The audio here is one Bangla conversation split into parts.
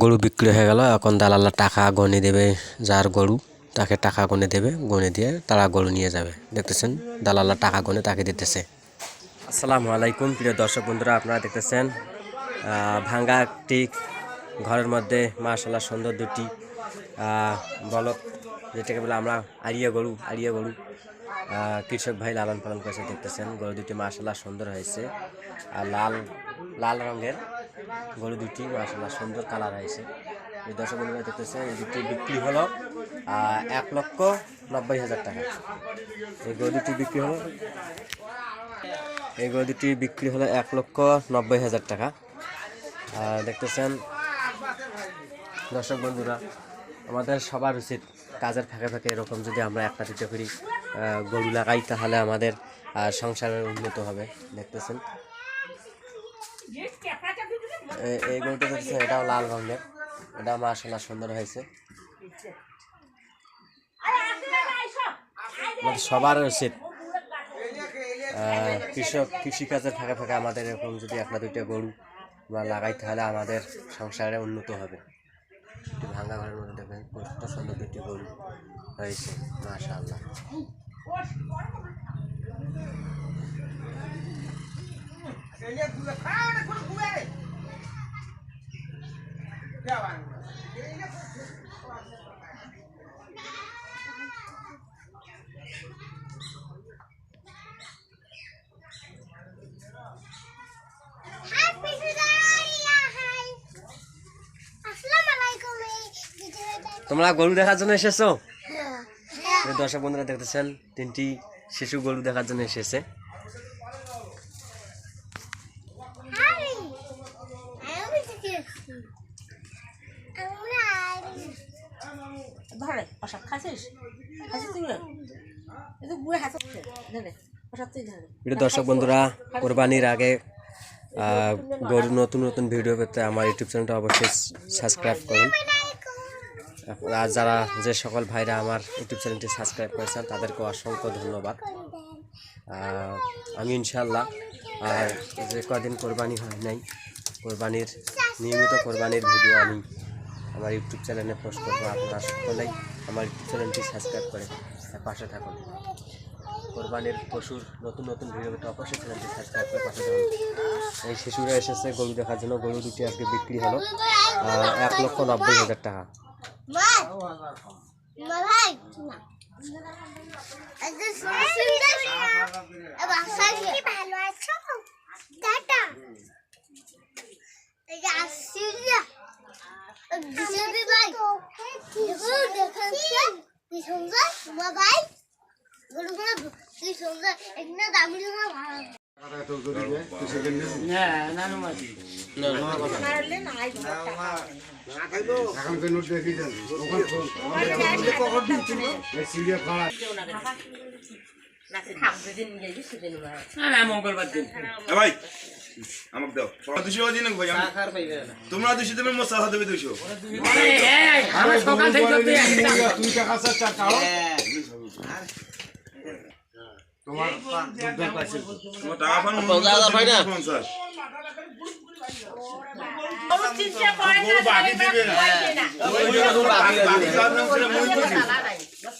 গরু বিক্রি হয়ে গেল। এখন দালালরা টাকা গনে দেবে, যার গরু তাকে টাকা গনে দেবে, গনে দিয়ে তারা গরু নিয়ে যাবে। দেখতেছেন, দালালরা টাকা গনে তাকে দিতেছে। আসসালামু আলাইকুম, প্রিয় দর্শক বন্ধুরা, আপনারা দেখতেছেন ভাঙ্গা একটি ঘরের মধ্যে মাশাল্লাহ সুন্দর দুটি বলক যেটাকে বলে আমরা আড়িয়া গরু আড়িয়া গরু কৃষক ভাই লালন পালন করেছে, দেখতেছেন, গরু দুটি মাশাল্লাহ সুন্দর হয়েছে, আর লাল লাল রঙের। গরু দুটি মাশাল্লাহ সুন্দর কালার হয়েছে এই দর্শক বন্ধুরা দেখতেছেন, এই দুটি বিক্রি হলো এক লক্ষ নব্বই হাজার টাকা। এই গরু দুটি বিক্রি হলো, এই গরু দুটি বিক্রি হলো এক লক্ষ নব্বই হাজার টাকা। দেখতেছেন, দর্শক বন্ধুরা, আমাদের সবার উচিত কাজের ফাঁকে ফাঁকে এরকম যদি আমরা একটা দুটো করি গরু লাগাই, তাহলে আমাদের সংসারের উন্নত হবে। দেখতেছেন। এই গরুটা দেখতেছেন এটাও লাল রঙের। এটা মাসাল্লাহ সুন্দর হয়েছে। সবার উচিত কৃষক কৃষিকাজের ফাঁকে ফাঁকে আমাদের এরকম যদি একটা দুইটা গরু আমরা লাগাই, তাহলে আমাদের সংসারে উন্নত হবে। ভাঙ্গা ঘরের মধ্যে দেখবেন কত সুন্দর দুটি গরু হয়েছে মাশা আল্লাহ হাই পিসুদারিয়া হাই আসসালামু আলাইকুম এই ভিডিওটা তোমরা গরু দেখার জন্য এসেছ? হ্যাঁ। দর্শক বন্ধুরা দেখতেছেন তিনটি শিশু গরু দেখার জন্য এসেছে। ধরে তুই ধরে ধরে প্রিয় দর্শক বন্ধুরা কোরবানির আগে গরু নতুন নতুন ভিডিও পেতে আমার ইউটিউব চ্যানেলটা অবশ্যই সাবস্ক্রাইব করুন। আর যারা যে সকল ভাইরা আমার ইউটিউব চ্যানেলটি সাবস্ক্রাইব করেছেন তাদেরকে অসংখ্য ধন্যবাদ। আমি ইনশাল্লাহ আর যে কদিন কোরবানি হয় নাই কোরবানির নিয়মিত কোরবানির ভিডিও আমি আমার ইউটিউব চ্যানেলে পোস্ট করব আপনারা সকলেই আমার ইউটিউব চ্যানেলটি সাবস্ক্রাইব করে পাশে থাকুন কোরবানির পশুর নতুন নতুন ভিডিও অবশ্যই চ্যানেলটি সাবস্ক্রাইব করে পাশে থাকুন এই শিশুরা এসেছে গরু দেখার জন্য গরু দুটি আজকে বিক্রি হলো এক লক্ষ নব্বই হাজার টাকা ভালো টাটা এই যে আসছি না দিশাবি ভাই দেখো দেখাচ্ছে কি সুন্দর মা ভাই গরুগুলো কি সুন্দর একটা দামি না ভালো এখন তো নোট দেখি যান সিরিয়া দাও তোমরা দুশো দিন ভাই আমি- তোমরা দুশো দেবে দুশো টাকা তোমার তোমার টাকা পান পঞ্চাশ বাকি দিবে না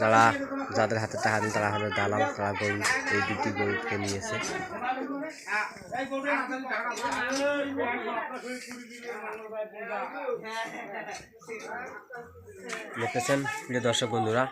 যারা যাদের হাতে টাকা তারা হলো দালাল তারা গরু এই দুটি গরিবকে নিয়েছে দেখতেছেন প্রিয় দর্শক বন্ধুরা